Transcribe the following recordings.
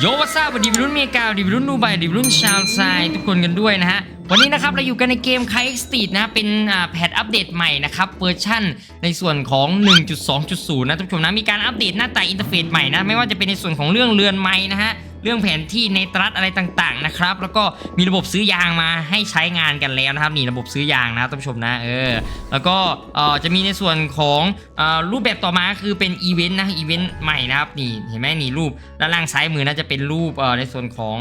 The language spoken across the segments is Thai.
โยวัซาบดีวิรุ่นเมกาดีวิรุ่นดูไบดีวิรุ่นชาวไซทุกคนกันด้วยนะฮะ วันนี้นะครับเราอยู่กันในเกมไคสตีดนะ เป็นแพทอัปเดตใหม่นะครับเวอร์ชั่นในส่วนของ 1.2.0 นะท่านผู้ชมนะ มีการอัปเดตหน้าตาอินเทอร์เฟซใหม่นะ ไม่ว่าจะเป็นในส่วนของเรื่องเรือนไม้นะฮะ เรื่องแผนที่ในตรัสอะไรต่างๆนะครับแล้วก็มีระบบซื้อยางมาให้ใช้งานกันแล้วนะครับนี่ระบบซื้อยางนะท่านผู้ชมนะเออแล้วก็เอ่อจะมีในส่วนของเอ่อรูปแบบต่อมาคือเป็นอีเวนต์นะอีเวนต์ใหม่นะครับนี่เห็นไหมนี่รูปด้านล่างซ้ายมือน่าจะเป็นรูปเอ่อในส่วนของ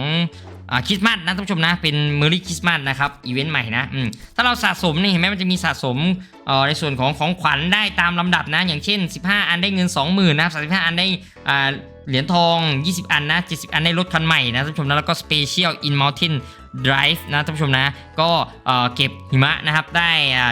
อ่าคริสต์มาสนะท่านผู้ชมนะเป็นเมอรี่คริสต์มาสนะครับอีเวนต์ใหม่นะอืมถ้าเราสะสมนี่เห็นไหมมันจะมีสะสมเอ่อในส่วนของของขวัญได้ตามลำดับนะ อย่างเช่น 15 อันได้เงิน 20,000 นะครับ35 อันได้อ่า เหรียญทอง 20 อันนะ 70 อันในรถคันใหม่นะท่านผู้ชมนะแล้วก็ Special in Mountain Drive นะท่านผู้ชมนะ ก็เก็บหิมะนะครับ ได้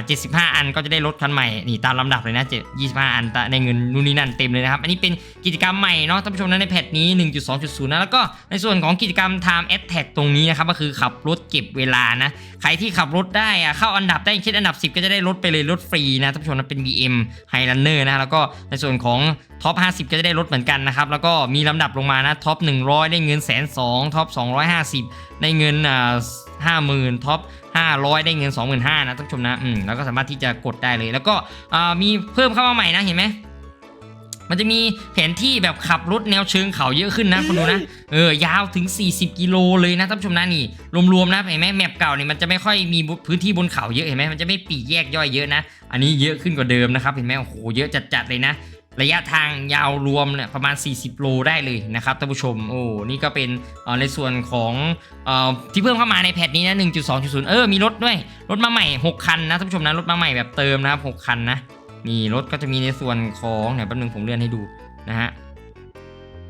75 อันก็จะได้รถคันใหม่ นี่ตามลำดับเลยนะ25 อันได้เงินนู่นนี่นั่นเต็มเลยนะครับ อันนี้เป็นกิจกรรมใหม่เนาะท่านผู้ชมนะในแพทนี้ 1.2.0 นะ แล้วก็ในส่วนของกิจกรรม Time Attack ตรงนี้นะครับ ก็คือขับรถเก็บเวลานะ ใครที่ขับรถได้อะเข้าอันดับได้อย่างเช่นอันดับ 10 ก็จะได้รถไปเลยรถฟรีนะท่านผู้ชมนะเป็น BM Highlander นะแล้วก็ในส่วนของท็อป 50 ก็จะได้ลดเหมือนกันนะครับ แล้วก็มีลำดับลงมานะ ท็อป 100 ได้เงินแสนสองท็อป 250 ได้เงินอ่าห้าหมื่นท็อป500 ได้เงิน 25,000นะท่านผู้ชมนะอืมแล้วก็สามารถที่จะกดได้เลย แล้วก็มีเพิ่มเข้ามาใหม่นะเห็นไหมมันจะมีแผนที่แบบขับรถแนวเชิงเขาเยอะขึ้นนะคุณดูนะเออยาวถึง 40 กิโลเลยนะท่านผู้ชมนะนี่รวมๆนะเห็นไหมแมปเก่าเนี่ยมันจะไม่ค่อยมีพื้นที่บนเขาเยอะเห็นไหมมันจะไม่ปีกแยกย่อยเยอะนะ อันนี้เยอะขึ้นกว่าเดิมนะครับเห็นไหมโอ้โหเยอะจัดๆเลยนะ ระยะทางยาวรวมเนี่ยประมาณ 40 โลได้เลยนะครับท่านผู้ชมโอ้นี่ก็เป็นในส่วนของเอ่อที่เพิ่มเข้ามาในแพทนี้นะ 1.2.0 เออ มีรถด้วย รถมาใหม่ 6 คันนะท่านผู้ชมนะ รถมาใหม่แบบเติมนะครับ 6 คันนะ นี่รถก็จะมีในส่วนของเนี่ยแป๊บนึงผมเลื่อนให้ดูนะฮะ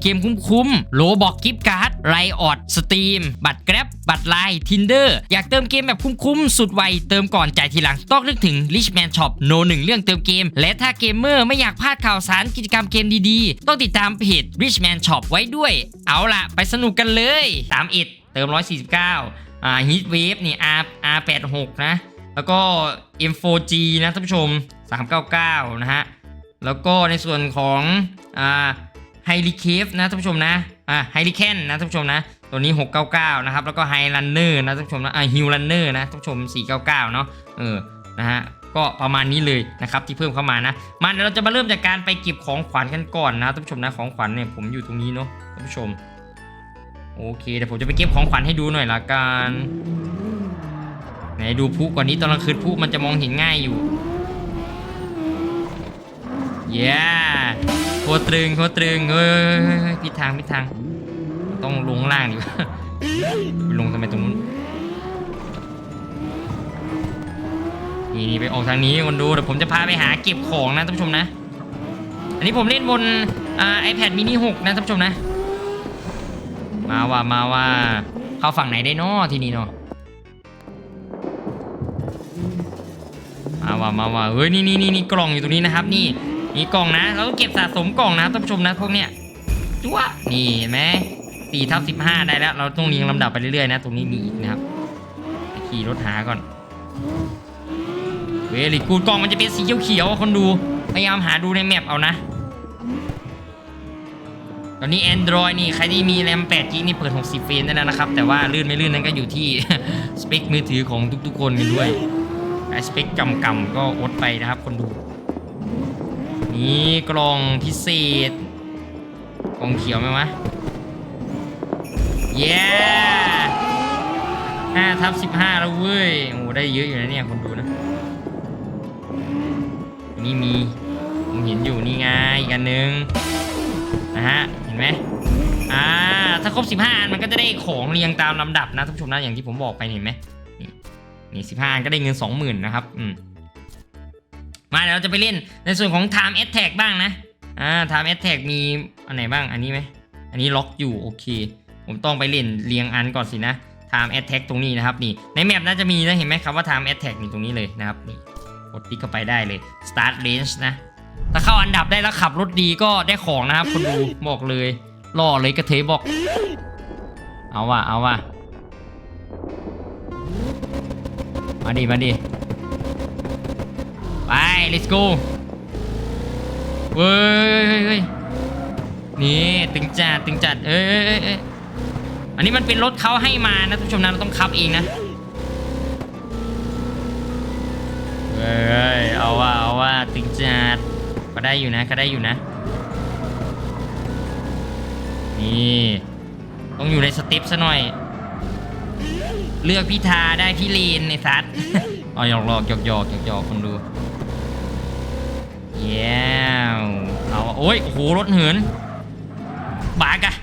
เกมคุ้มๆโลบอกกิฟต์การ์ดไรออดสตรีม บัตรแกร็บบัตรไลน์ทินเดอร์อยากเติมเกมแบบคุ้มๆสุดไวเติมก่อนจ่ายทีหลัง ต้องนึกถึง Richman Shop โนหนึ่งเรื่องเติมเกม และถ้าเกมเมอร์ไม่อยากพลาดข่าวสารกิจกรรมเกมดีๆ ต้องติดตามเพจ Richman Shop ไว้ด้วย เอาล่ะไปสนุกกันเลยตามอิดเติม 149อ่า Heat Wave นี่ R R86 นะ แล้วก็ M4G นะท่านผู้ชม 399 นะฮะ แล้วก็ในส่วนของอ่า ไฮริเคฟนะท่านผู้ชมนะอ่าไฮริเคนนะท่านผู้ชมนะ ตัวนี้ 699 นะครับ แล้วก็ไฮรันเนอร์นะท่านผู้ชมนะอ่าฮิวรันเนอร์นะท่านผู้ชม 499 เนาะเออนะฮะก็ประมาณนี้เลยนะครับที่เพิ่มเข้ามานะมาเดี๋ยวเราจะมาเริ่มจากการไปเก็บของขวัญกันก่อนนะท่านผู้ชมนะของขวัญเนี่ยผมอยู่ตรงนี้เนาะท่านผู้ชมโอเคเดี๋ยวผมจะไปเก็บของขวัญให้ดูหน่อยละกันไหนดูพุก่อนนี้ตอนกลางคืนพุมันจะมองเห็นง่ายอยู่เย้โคตรตรึงโคตรตรึงเฮ้ยเฮ้ยเฮ้ยเฮ้ยผิดทางผิดทาง ต้องลงล่างดีกว่าลงทำไมตรงนู้นนี่ไปออกทางนี้คนดูเดี๋ยวผมจะพาไปหาเก็บของนะท่านผู้ชมนะ อันนี้ผมเล่นบนไอ่า iPad mini 6นะท่านผู้ชมนะ มาว่ามาว่าเข้าฝั่งไหนได้นอทีนี้เนาะมาว่ามาว่าเฮ้ยนี่นี่นี่กล่องอยู่ตรงนี้นะครับนี่ นี่กล่องนะ เราต้องเก็บสะสมกล่องนะท่านผู้ชมนะพวกเนี้ยจั๊วนี่เห็นไหมสี่ทับสิบห้าได้แล้ว เราต้องเรียงลำดับไปเรื่อยๆนะ ตรงนี้มีอีกนะครับ ขี่รถหาก่อน เวลิกูดกล่องมันจะเป็นสีเขียวๆคนดู พยายามหาดูในแมปเอานะ ตอนนี้ Android นี่ ใครที่มีแรม8 g นี่เปิด 60เฟรมได้แล้วนะครับ แต่ว่าลื่นไม่ลื่นนั้นก็อยู่ที่สเปคมือถือของทุกๆคนกันด้วยไอสเปคกำกำก็อดไปนะครับคนดู นี่กล่องพิเศษ กล่องเขียวไหมวะ เย้ห้าทับสิบห้าแล้วเว้ย โอ้ ได้เยอะอยู่นะเนี่ยคนดูนะ นี่มี ผมเห็นอยู่นี่ไง อีกอันหนึง นะฮะ เห็นไหมอ่า ถ้าครบ15อันมันก็จะได้ของเรียงตามลำดับนะท่านผู้ชมนะ อย่างที่ผมบอกไปเห็นไหมนี่นี่15อันก็ได้เงิน20,000นะครับ อืม มาเดี๋ยวเราจะไปเล่นในส่วนของ Time Attack บ้างนะอ่า Time Attack มีอันไหนบ้างอันนี้ไหมอันนี้ล็อกอยู่โอเค ผมต้องไปเล่นเรียงอันก่อนสินะ time attack ตรงนี้นะครับนี่ในแมปน่าจะมีนะเห็นไหมครับว่า time attack นี่ตรงนี้เลยนะครับนี่กดติ๊กเข้าไปได้เลย start range นะถ้าเข้าอันดับได้แล้วขับรถดีก็ได้ของนะครับคนดูบอกเลยล่อเลยกระเทยบอก เอาว่ะเอาว่ะมาดิมาดิ let's go เว้ยเฮ้ยนี่ตึงจัดตึงจัดเอ้ยอันนี้มันเป็นรถเขาให้มานะทุกผู้ชมนะเราต้องขับเองนะเฮ้ยเอาว่าเอาว่าตึงจัดก็ได้อยู่นะก็ได้อยู่นะ นี่ต้องอยู่ในสเต็ปซะหน่อย เลือกพิธาได้พี่ลีนในซัดเอาหยกหลอกหยอกหยอกหยอกหยอกคนดู เย้วเอาโอ้ยโอ้โหรถเหินบากอะ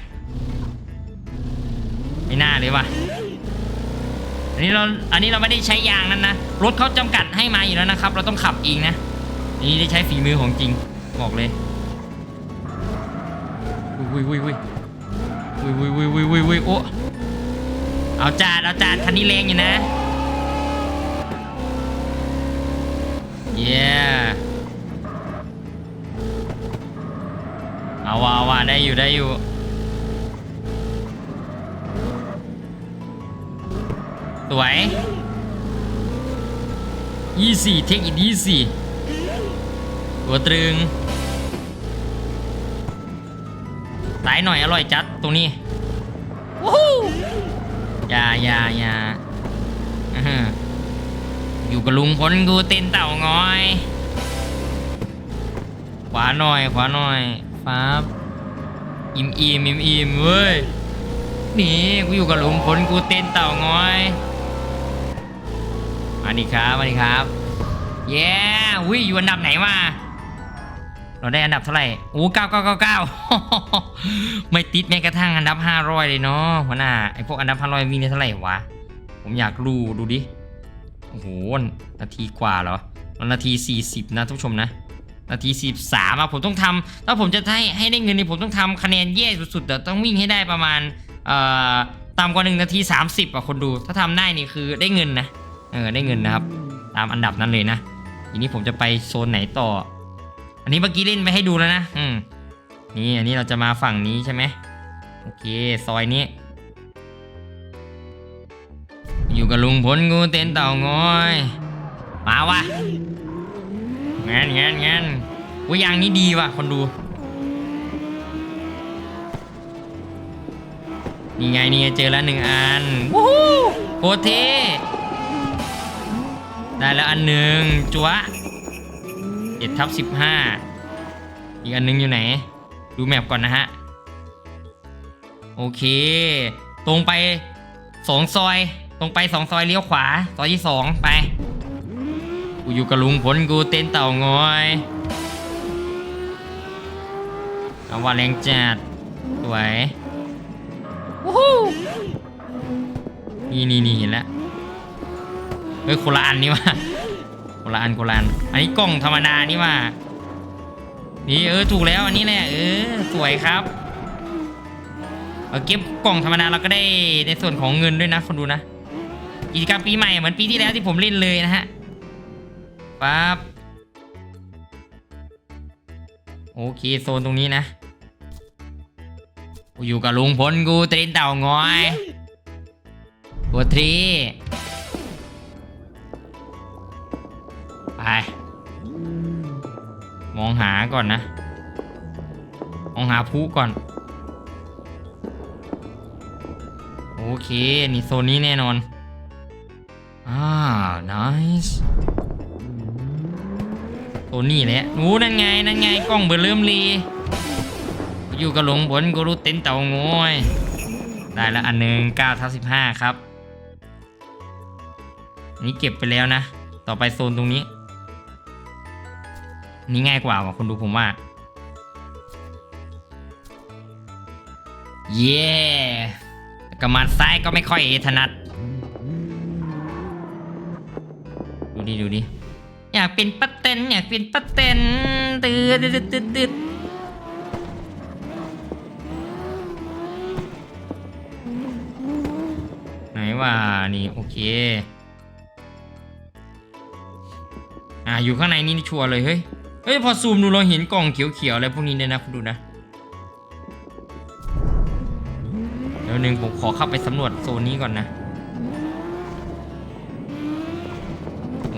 ไม่น่าเลยว่ะอันนี้เราอันนี้เราไม่ได้ใช้ยางนั้นนะรถเขาจำกัดให้มาอยู่แล้วนะครับ เราต้องขับเองนะอันนี่ได้ใช้ฝีมือของจริงบอกเลยวุ้ยวุ้ยวุ้ยวุ้ยวุ้ยวุ้ยวุ้ยวุ้ยวุ้ยโอ้เอาจานเอาจานคันนี้แรงอยู่นะเย้ เอาว่าเอาว่าได้อยู่ได้อยู่ สวยยี่สี่เทคอีกยี่สี่ตัวตรึงสายหน่อยอร่อยจัดตรงนี้วู้ฮู้อยาอยาอยาอื้อหืออยู่กับลุงพลกูเต้นเต่างอย ขวาหน่อย ขวาหน่อย ฟ้าบอิ่มอิ่มอิ่มอิ่มเว้ยนี่กูอยู่กับหลุงพลกูเต้นเต่างอยมาดิครับมาดิครับเย้วิอยู่อันดับไหนมาเราได้อันดับเท่าไหร่โอ้เก้าเก้าเก้าเก้าไม่ติดแม้กระทั่งอันดับห้าร้อยเลยเนาะหัวหน้าไอพวกอันดับห้าร้อยมีได้เท่าไหร่วะผมอยากรู้ดูดิโอ้โหนาทีกว่าเหรอนาทีสี่สิบนะทุกชมนะ นาทีสิบสามอะผมต้องทำถ้าผมจะให้ให้ได้เงินนี่ผมต้องทำคะแนนแย่สุดๆแต่ต้องวิ่งให้ได้ประมาณเอ่อต่ำกว่าหนึ่งนาทีสามสิบอะคนดูถ้าทำได้นี่คือได้เงินนะเออได้เงินนะครับ ตามอันดับนั้นเลยนะทีนี้ผมจะไปโซนไหนต่อ อันนี้เมื่อกี้เล่นไปให้ดูแล้วนะอืมนี่อันนี้เราจะมาฝั่งนี้ใช่ไหมโอเคซอยนี้ อยู่กับลุงพลกูเต้นเต่างอย มาวะ งานงานงานว่ายางนี้ดีว่ะคนดู นี่ไงนี่ไงเจอแล้วหนึ่งอันวู้ฮู้โคตรเท่ได้แล้วอันหนึ่งจัวเอ็ดทับสิบห้าอีกอันหนึงอยู่ไหน ดูแมปก่อนนะฮะ โอเค ตรงไปสองซอย ตรงไปสองซอยเลี้ยวขวา ซอยที่สองไป กูอยู่กับลุงพลกูเต้นเต่างอยเอาว่าแรงจัดสวยวู้ฮู้นี่นี่นี่เห็นแล้วเฮ้ยคนละอันนี่ว่าคนละอันคนละอันอันนี้กล่องธรรมดานี่ว่านี่เออถูกแล้วอันนี้แหละเออสวยครับเอาเก็บกล่องธรรมดาเราก็ได้ในส่วนของเงินด้วยนะคนดูนะกิจกรรมปีใหม่เหมือนปีที่แล้วที่ผมเล่นเลยนะฮะ ปั๊บโอเคโซนตรงนี้นะกูอยู่กับลุงพลกูตรนเต่างอยตัวทรีไปมองหาก่อนนะ มองหาผู้ก่อน โอเค นี่โซนนี้แน่นอน อ่า nice ตัวนี้แหละหนูนั่นไงนั่นไงกล้องเบอร์เริ่มรีอยู่กับหลงผลกูรู้เต็นเต่างอยได้แล้วอันหนึ่งเก้าทับสิบห้าครับอันนี้เก็บไปแล้วนะ ต่อไปโซนตรงนี้ นี่ง่ายกว่าว่ะคนดูผมว่า เย้กระมัดซ้ายก็ไม่ค่อยถนัด ดูดิ ดูดิ อยากเป็นป้าเต็นอยากเป็นป้าเตนตืดตืดตืดตืดว่านี่โอเค อ่าอยู่ข้างในนี่ชัวร์เลยเฮ้ย เฮ้ยพอซูมดูเราเห็นกล่องเขียวๆอะไรพวกนี้เนี่ยนะคุณดูนะเดี๋ยวหนึ่งผมขอเข้าไปสำรวจโซนนี้ก่อนนะ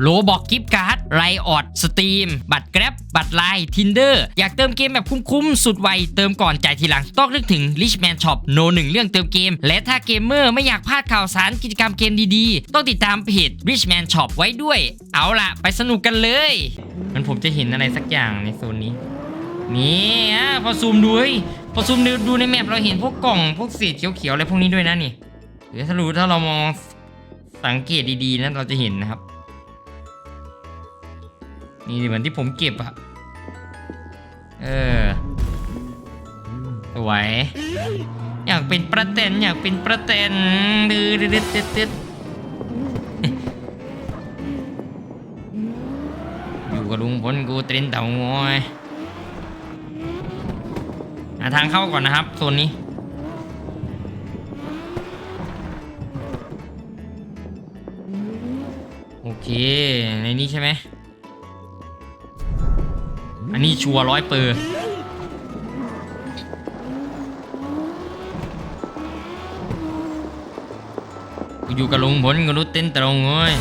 โลบอกกิฟต์การ์ดไรออดสตรีมบัตรแกร็บบัตรไลน์ทินเดอร์อยากเติมเกมแบบคุ้มๆ สุดไว เติมก่อนจ่ายทีหลัง ต้องนึกถึง Richman Shop โนหนึ่งเรื่องเติมเกม และถ้าเกมเมอร์ไม่อยากพลาดข่าวสารกิจกรรมเกมดีๆ ต้องติดตามเพจ Richman Shop ไว้ด้วย เอาล่ะ ไปสนุกกันเลยมันผมจะเห็นอะไรสักอย่างในโซนนี้นี่อะพอซูมดูเฮ้ยพอซูมดูดูในแมปเราเห็นพวกกล่องพวกเศษเขียวๆอะไรพวกนี้ด้วยนะนี่เดี๋ยวถ้ารู้ถ้าเรามองสังเกตดีๆนะเราจะเห็นนะครับ นี่เหมือนที่ผมเก็บอะเออสวยอยากเป็นประเต็นอยากเป็นประเต็นดื้อดื้อดื้อดื้อดื้ออยู่กับลุงพลกูเต้นเต่างอยหาทางเข้าก่อนนะครับโซนนี้โอเคในนี้ใช่ไหม อันนี้ชัวร้อยเปอร์อยู่กับลุงพลก็รู้เต้นตรงเว้ย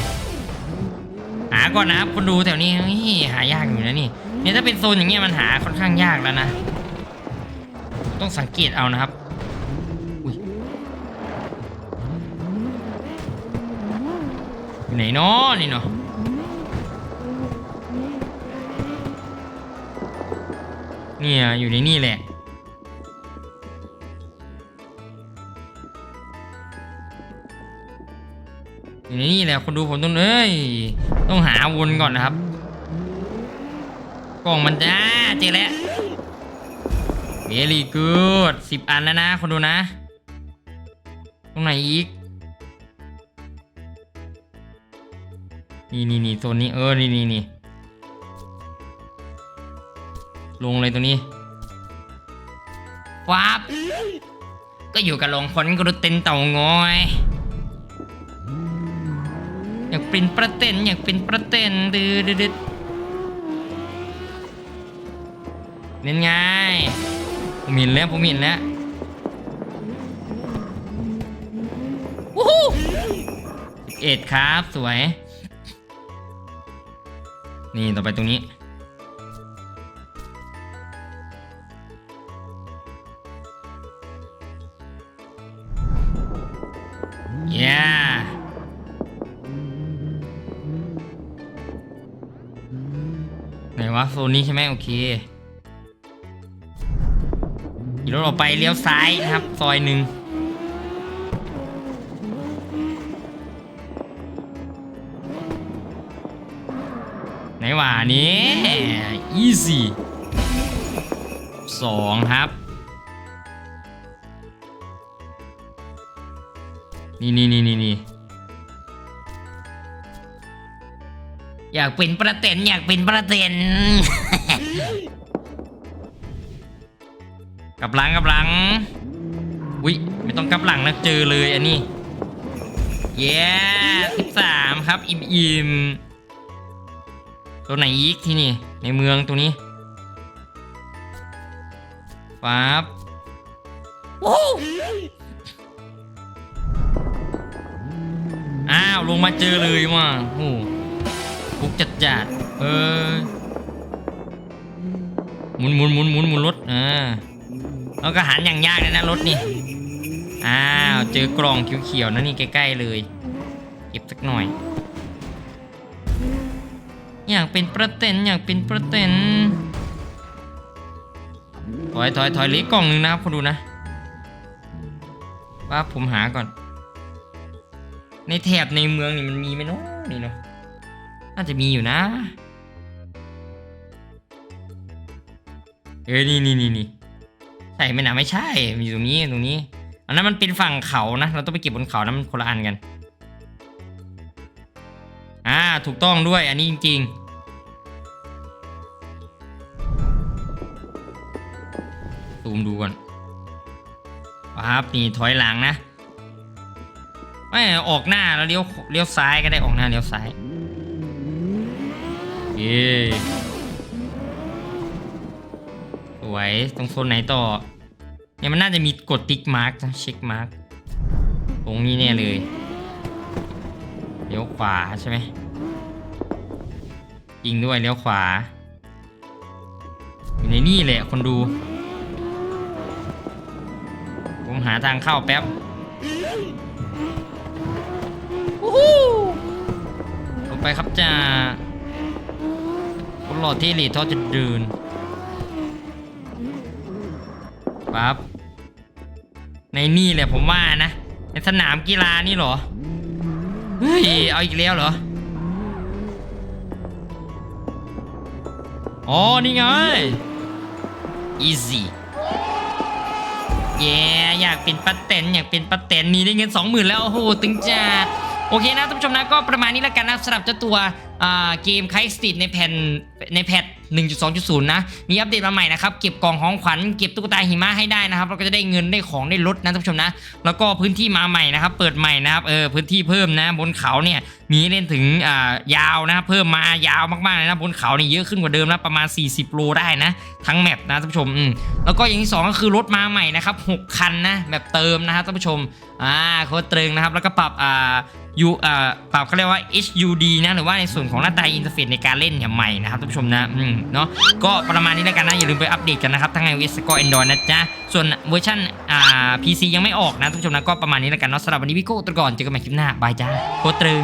หาก่อนนะครับคนดูแถวนี้หายากอยู่นะนี่เนี่ยถ้าเป็นโซนอย่างเงี้ยมันหาค่อนข้างยากแล้วนะ ต้องสังเกตเอานะครับอุ๊ยอยู่ไหนเนาะนี่เนาะ เนี่ยอยู่ในนี่แหละ อยู่ในนี่แหละคนดูผมต้องเอ้ยต้องหาวนก่อนนะครับ กล่องมันจ้าเจอแล้วเวลี่กูดสิบอันแล้วนะคนดูนะ ตรงไหนอีกนี่นี่นี่โซนนี้เออ นี่นี่นี่ ลงเลยตรงนี้วับก็อยู่กับลงพลกรุเต็นเต่างอย อยากเป็นประเต็นอยากเป็นประเต็นดืดดืดเล่นไงผมเห็นแล้วผมเห็นแล้ววู้ฮู้เอ็ดครับสวย นี่ต่อไปตรงนี้ นวะโซนนี้ใช่ไหมโอเคขี่รถออกไปเลี้ยวซ้ายนะครับ ซอยหนึ่งไหนวะนี้ easy สองครับ นี่นี่นี่นี่ อยากเป็นประเต็นอยากเป็นประเต็น กลับหลังกลับหลังอุ้ยไม่ต้องกลับหลังนะเจอเลยอันนี้เย้สิบสามครับอิ่มอิ่มตัวไหนอีกที่นี่ ในเมืองตัวนี้ปั๊บโอ้อ้าว ลงมาเจอเลยว่ะโอ้ ปุกจัดจัดเออหมุนหมุนหมุนหมุนหมุนรถอ่าแล้วก็หันอย่างยากเลยนะรถนี่อ้าวเจอกล่องเขียวๆนะนี่ใกล้ๆเลยเก็บสักหน่อย อยากเป็นประเต็นอยากเป็นประเต็นถอยถอยถอยเหล็กกล่องหนึ่งนะครับคุณดูนะว่าผมหาก่อน ในแถบในเมืองนี่มันมีไหมเนาะนี่เนาะ น่าจะมีอยู่นะ เออนี่นี่นี่นี่ใช่ไหมนะไม่ใช่ มีตรงนี้ตรงนี้ อันนั้นมันเป็นฝั่งเขานะ เราต้องไปเก็บบนเขานะมันคนละอันกัน อ่า ถูกต้องด้วย อันนี้จริงๆซูมดูก่อนครับนี่ถอยหลังนะไม่ออกหน้าแล้วเลี้ยวเลี้ยวซ้ายก็ได้ออกหน้าเลี้ยวซ้าย เย้สวยตรงโซนไหนต่อ เนี่ยมันน่าจะมีกดติ๊กมาร์กนะเช็คมาร์กตรงนี้แน่เลยเลี้ยวขวาใช่ไหมจริงด้วยเลี้ยวขวา อยู่ในนี่แหละคนดู ผมหาทางเข้าแป๊บลงไปครับจ่า คนหล่อที่หลีทอจะเดินปั๊บในนี่แหละผมว่านะ ในสนามกีฬานี่เหรอ เฮ้ย เอาอีกแล้วเหรอ อ๋อ นี่ไง easy เย้อยากเป็นป้าเตนอยากเป็นป้าเตนมีได้เงินสองหมื่นแล้ว โอ้โห ตึงจัด โอเคนะท่านผู้ชมนะ ก็ประมาณนี้แล้วกันนะสำหรับเจ้าตัว เกมไคสติดในแผ่นในแพท1.2.0 นะ มีอัปเดตมาใหม่นะครับ เก็บกล่องของขวัญ เก็บตุ๊กตาหิมะให้ได้นะครับ เราก็จะได้เงินได้ของได้ลดนะท่านผู้ชมนะ แล้วก็พื้นที่มาใหม่นะครับ เปิดใหม่นะครับ เออ พื้นที่เพิ่มนะ บนเขาเนี่ย มีเล่นถึง อ่า ยาวนะครับ เพิ่มมายาวมากๆเลยนะ บนเขาเนี่ยเยอะขึ้นกว่าเดิมนะ ประมาณ 40 โลได้นะ ทั้งแมปนะท่านผู้ชม อืม แล้วก็อย่างที่สองก็คือรถมาใหม่นะครับ 6 คันนะ แบบเติมนะครับท่านผู้ชม อ่า โคตรตรึงนะครับ แล้วก็ปรับ อ่ายูอ่าปรับเขาเรียกว่า HUD นะ หรือว่าในส่วนของหน้าตาอินเทอร์เฟซในการเล่นเนี่ยใหม่นะครับท่านผู้ชมนะอืมเนาะก็ประมาณนี้แล้วกันนะอย่าลืมไปอัปเดตกันนะครับทั้ง iOS ก็ Android นะจ๊ะส่วนเวอร์ชันอ่า PC ยังไม่ออกนะท่านผู้ชมนะก็ประมาณนี้แล้วกันเนาะสำหรับวันนี้พี่โก้ตัวก่อนเจอกันใหม่คลิปหน้าบายจ้าโคตรตรึง